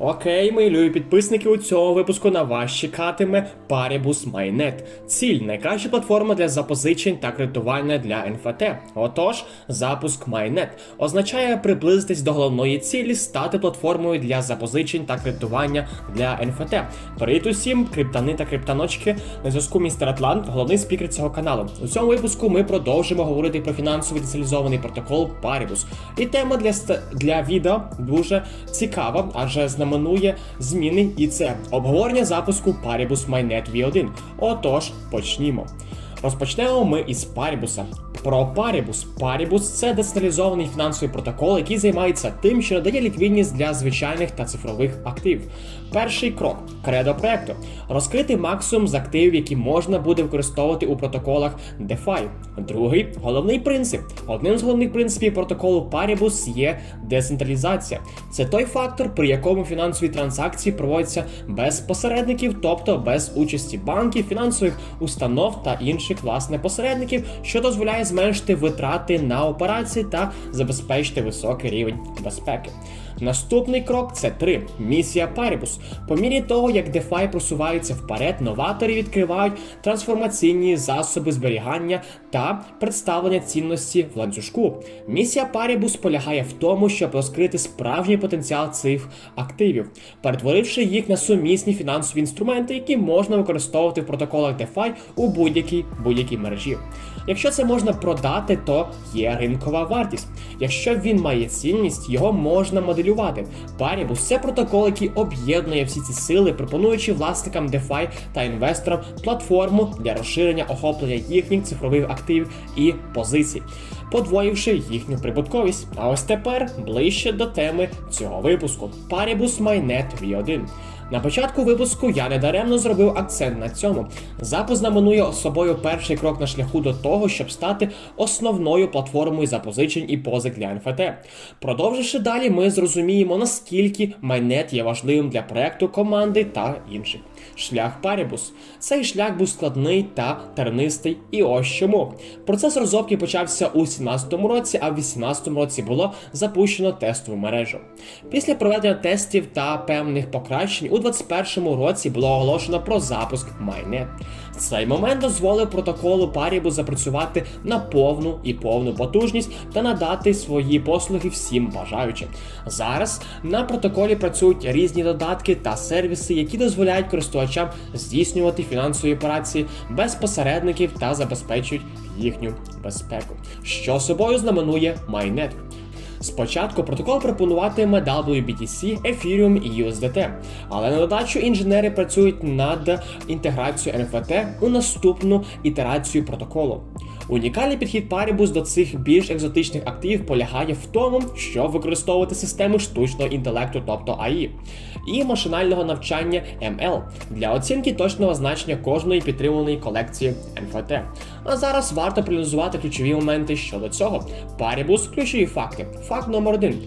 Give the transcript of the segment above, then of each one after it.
Окей, мої підписники, у цьому випуску на вас чекатиме Paribus Mainnet. Ціль найкраща платформа для запозичень та кредитування для НФТ. Отож, запуск Mainnet означає приблизитись до головної цілі стати платформою для запозичень та кредитування для НФТ. Привіт усім, криптани та криптаночки. На зв'язку містер Атлант, головний спікер цього каналу. У цьому випуску ми продовжимо говорити про фінансовий децентралізований протокол Paribus. І тема для ст- для відео дуже цікава, адже знаменує зміни, і це обговорення запуску Paribus Mainnet V1. Отож, почнімо. Розпочнемо ми із Парібуса. Про Парібус. Парібус це децентралізований фінансовий протокол, який займається тим, що надає ліквідність для звичайних та цифрових активів. Перший крок кредо проекту розкрити максимум з активів, які можна буде використовувати у протоколах DeFi. Другий головний принцип. Одним з головних принципів протоколу Paribus є децентралізація. Це той фактор, при якому фінансові транзакції проводяться без посередників, тобто без участі банків, фінансових установ та інших власне посередників, що дозволяє зменшити витрати на операції та забезпечити високий рівень безпеки. Наступний крок це 3. Місія Paribus. По мірі того, як DeFi просувається вперед, новатори відкривають трансформаційні засоби зберігання та представлення цінності в ланцюжку. Місія Paribus полягає в тому, щоб розкрити справжній потенціал цих активів, перетворивши їх на сумісні фінансові інструменти, які можна використовувати в протоколах DeFi у будь-якій будь-якій мережі. Якщо це можна продати, то є ринкова вартість. Якщо він має цінність, його можна моделювати. Paribus – це протокол, який об'єднує всі ці сили, пропонуючи власникам DeFi та інвесторам платформу для розширення охоплення їхніх цифрових активів і позицій, подвоївши їхню прибутковість. А ось тепер ближче до теми цього випуску: Paribus Mainnet V1. На початку випуску я недаремно зробив акцент на цьому. Запис знаменує собою перший крок на шляху до того, щоб стати основною платформою запозичень і позик для НФТ. Продовживши далі, ми зрозуміємо, наскільки майнет є важливим для проекту команди та інших. Шлях Парібус. Цей шлях був складний та тернистий, і ось чому. Процес розробки почався у 2017 році, а в 2018 році було запущено тестову мережу. Після проведення тестів та певних покращень у 2021 році було оголошено про запуск Mainnet. Цей момент дозволив протоколу Paribus запрацювати на повну і повну потужність та надати свої послуги всім бажаючим. Зараз на протоколі працюють різні додатки та сервіси, які дозволяють користувачам здійснювати фінансові операції без посередників та забезпечують їхню безпеку, що собою знаменує Mainnet. Спочатку протокол пропонуватиме WBTC, Ethereum і USDT, але на додачу інженери працюють над інтеграцією NFT у наступну ітерацію протоколу. Унікальний підхід Paribus до цих більш екзотичних активів полягає в тому, що використовувати системи штучного інтелекту, тобто AI, і машинального навчання ML для оцінки точного значення кожної підтримуваної колекції NFT. А зараз варто проаналізувати ключові моменти щодо цього. Paribus – ключові факти. Факт номер один.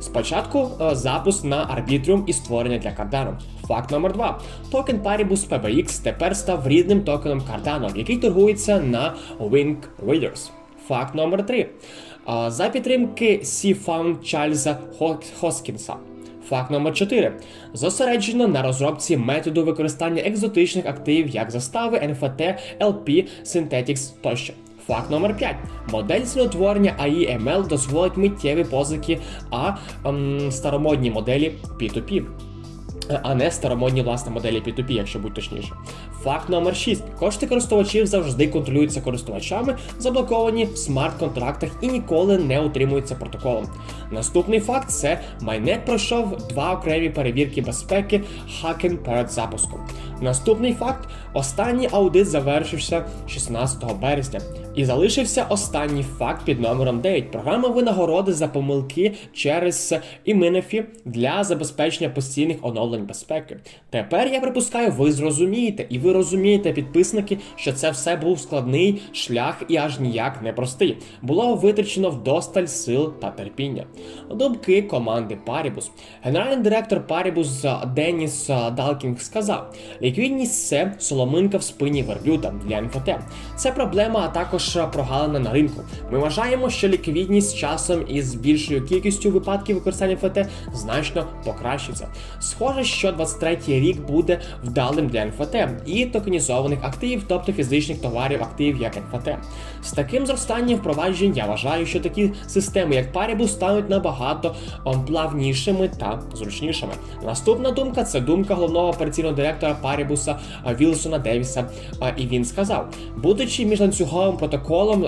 Спочатку е, запуск на Arbitrium і створення для Cardano. Факт номер 2 Токен Paribus PBX тепер став рідним токеном Cardano, який торгується на Wing Readers. Факт номер 3 За підтримки C-Found Чарльза Хоскінса. Факт номер 4 Зосереджено на розробці методу використання екзотичних активів як застави, NFT, LP, Synthetics тощо. Факт номер 5. Модель ціноутворення AI ML дозволить миттєві позики, а ем, старомодні моделі P2P. А не старомодні власне моделі P2P, якщо бути точніше. Факт номер 6. Кошти користувачів завжди контролюються користувачами, заблоковані в смарт-контрактах і ніколи не утримуються протоколом. Наступний факт це майнет пройшов два окремі перевірки безпеки хакен перед запуском. Наступний факт: останній аудит завершився 16 березня. І залишився останній факт під номером 9. Програма винагороди за помилки через іменефі для забезпечення постійних оновлень безпеки. Тепер я припускаю, ви зрозумієте, і ви розумієте, підписники, що це все був складний шлях і аж ніяк не простий. Було витрачено вдосталь сил та терпіння. Думки команди Paribus. Генеральний директор Paribus Деніс Далкінг сказав: ліквідність це соломинка в спині верблюда для НФТ. Це проблема, а також наша прогалина на ринку. Ми вважаємо, що ліквідність з часом із більшою кількістю випадків використання НФТ значно покращиться. Схоже, що 23-й рік буде вдалим для НФТ і токенізованих активів, тобто фізичних товарів активів як НФТ. З таким зростанням впроваджень я вважаю, що такі системи, як Paribus, стануть набагато плавнішими та зручнішими. Наступна думка це думка головного операційного директора Парібуса Вілсона Девіса. І він сказав: будучи міжланцюговим протоколом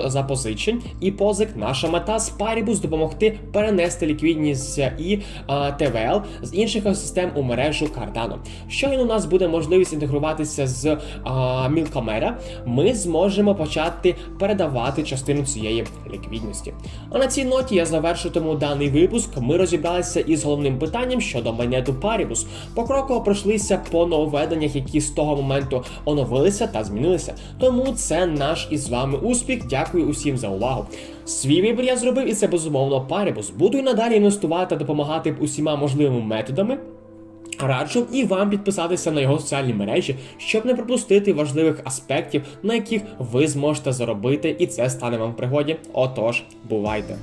запозичень і позик, наша мета з Paribus допомогти перенести ліквідність і е, ТВЛ з інших систем у мережу Cardano. Щойно у нас буде можливість інтегруватися з е, Мілкомера, ми зможемо почати передавати частину цієї ліквідності. А на цій ноті я завершитиму даний випуск. Ми розібралися із головним питанням щодо майнету Paribus. Покроково пройшлися по нововведеннях, які з того моменту оновилися та змінилися. Тому це наш із вами успіх. Дякую усім за увагу. Свій вибір я зробив, і це безумовно парібус. Буду і надалі інвестувати та допомагати усіма можливими методами. Раджу і вам підписатися на його соціальні мережі, щоб не пропустити важливих аспектів, на яких ви зможете заробити, і це стане вам в пригоді. Отож, бувайте!